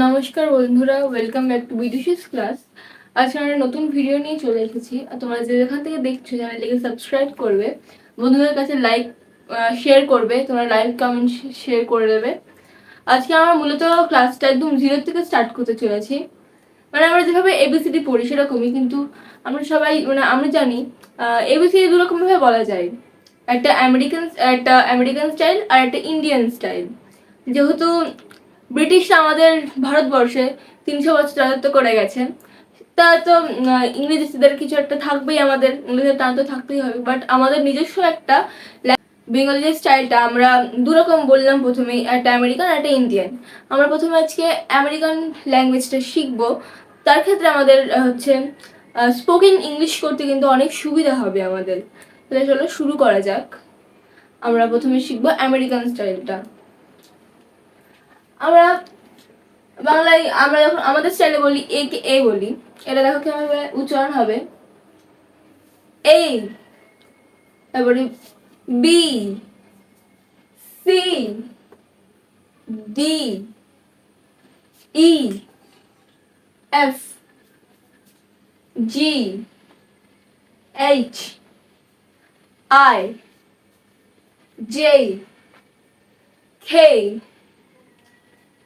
নমস্কার বন্ধুরা welcome back to Bidushi's class আজকে আমরা নতুন ভিডিও নিয়ে চলে এসেছি। আর তোমরা যে যেখান থেকে দেখছ চ্যানেলটিকে সাবস্ক্রাইব করবে, বন্ধুদের কাছে লাইক শেয়ার করবে, তোমরা লাইক কমেন্ট শেয়ার করে দেবে। আজকে আমরা মূলত ক্লাসটা একদম জিরো থেকে স্টার্ট করতে চলেছি। মানে আমরা যেভাবে এবিসিডি পড়ি সেরকমই, কিন্তু আমরা সবাই মানে আমরা জানি এবিসিডি দু রকমভাবে বলা যায়। একটা আমেরিকান একটা আমেরিকান স্টাইল আর একটা ইন্ডিয়ান স্টাইল যেহেতু ব্রিটিশরা আমাদের ভারতবর্ষে তিনশো বছর রাজত্ব করে গেছে। তা তো ইংরেজিদের কিছু একটা থাকবেই আমাদের ইংরেজির টান তো থাকতেই হবে। বাট আমাদের নিজস্ব একটা বেঙ্গলি যে স্টাইলটা আমরা দুরকম বললাম প্রথমেই, একটা আমেরিকান একটা ইন্ডিয়ান আমরা প্রথমে আজকে আমেরিকান ল্যাঙ্গুয়েজটা শিখব। তার ক্ষেত্রে আমাদের হচ্ছে স্পোকেন ইংলিশ করতে কিন্তু অনেক সুবিধা হবে আমাদের। তাহলে চলো শুরু করা যাক। আমরা প্রথমে শিখব আমেরিকান স্টাইলটা আমরা বাংলায়, আমরা যখন আমাদের স্টাইলে বলি, এ কে, এ বলি, এটা দেখো কীভাবে উচ্চারণ হবে। এ, তারপরে B, C, D, E, F, G, H, I, J, K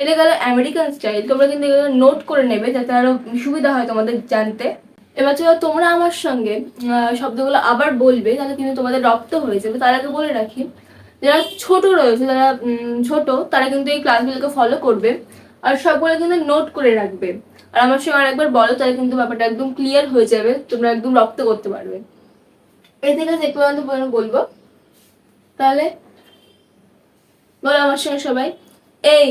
এটা গেল আমেরিকান স্টাইল তোমরা কিন্তু এগুলো নোট করে নেবে যাতে আরও সুবিধা হয় তোমাদের জানতে। এবার চলো তোমরা আমার সঙ্গে শব্দগুলো আবার বলবে, তাহলে কিন্তু তোমাদের রপ্ত হয়ে যাবে। তার আগে বলে রাখি, যারা ছোট রয়েছে, যারা ছোট, তারা কিন্তু এই ক্লাসগুলোকে ফলো করবে আর সবগুলো কিন্তু নোট করে রাখবে। আর আমার সঙ্গে আরেকবার বলো, তাহলে কিন্তু ব্যাপারটা একদম ক্লিয়ার হয়ে যাবে, তোমরা একদম রপ্ত করতে পারবে। এই থেকে যে পর্যন্ত বলব। তাহলে, বলো আমার সঙ্গে সবাই। এই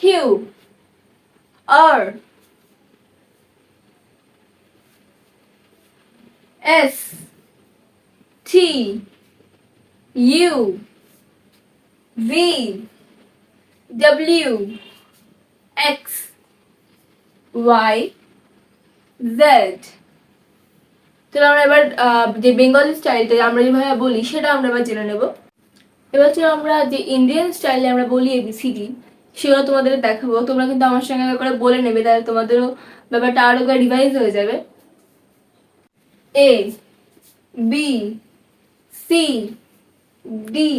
Q R S T U V W X Y Z তাহলে আমরা এবার যে বেঙ্গলি স্টাইলটা আমরা যেভাবে বলি, সেটা আমরা এবার জেনে নেব। এবার হচ্ছে আমরা যে ইন্ডিয়ান স্টাইলে আমরা বলি এবিসিডি সেগুলো তোমাদের দেখাবো। তোমরা কিন্তু আমার সঙ্গে করে বলে নেবে, তাহলে তোমাদেরও ব্যাপারটা আরও রিভাইজ হয়ে যাবে। A B C D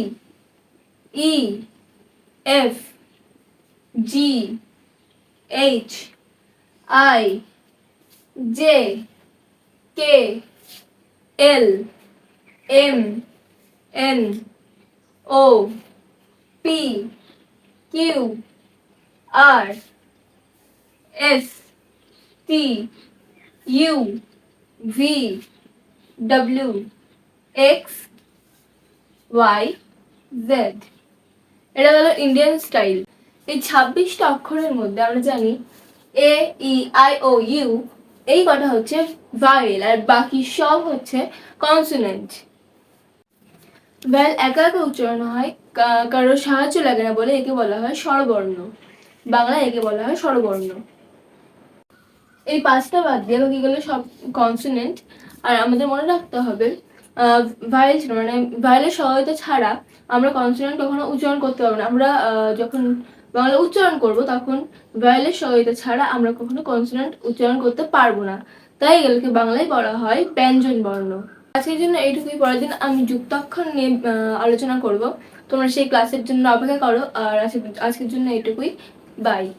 E F G H I J K L M N O P Q, R, S, T, U, V, W, X, Y, Z. এটা হলো ইন্ডিয়ান স্টাইল এই ছাব্বিশটা অক্ষরের মধ্যে আমরা জানি এ ই আই ও ইউ এই কটা হচ্ছে ভাইল আর বাকি সব হচ্ছে কনসোনেন্ট ভ্যাল একা একা উচ্চারণ হয় কারোর সাহায্য লাগে না বলে একে বলা হয় স্বরবর্ণ। বাংলায় একে বলা হয় স্বরবর্ণ। এই পাঁচটা বাদ দিয়ে বাকিগুলো সব কনসোনেন্ট আর আমাদের মনে রাখতে হবে ভাইল মানে ভাইলের সহায়তা ছাড়া আমরা কনসোনেন্ট কখনো উচ্চারণ করতে পারব না। আমরা যখন বাংলা উচ্চারণ করব তখন ভাইলের সহায়তা ছাড়া আমরা কখনো কনসোনেন্ট উচ্চারণ করতে পারব না। তাই এগুলোকে বাংলায় বলা হয় ব্যঞ্জন বর্ণ আজকের জন্য এইটুকুই, পরের দিন আমি যুক্তাক্ষর নিয়ে আলোচনা করব। তোমরা সেই ক্লাসের জন্য অপেক্ষা করো, আর আজকে- আজকের জন্য এইটুকুই। বাই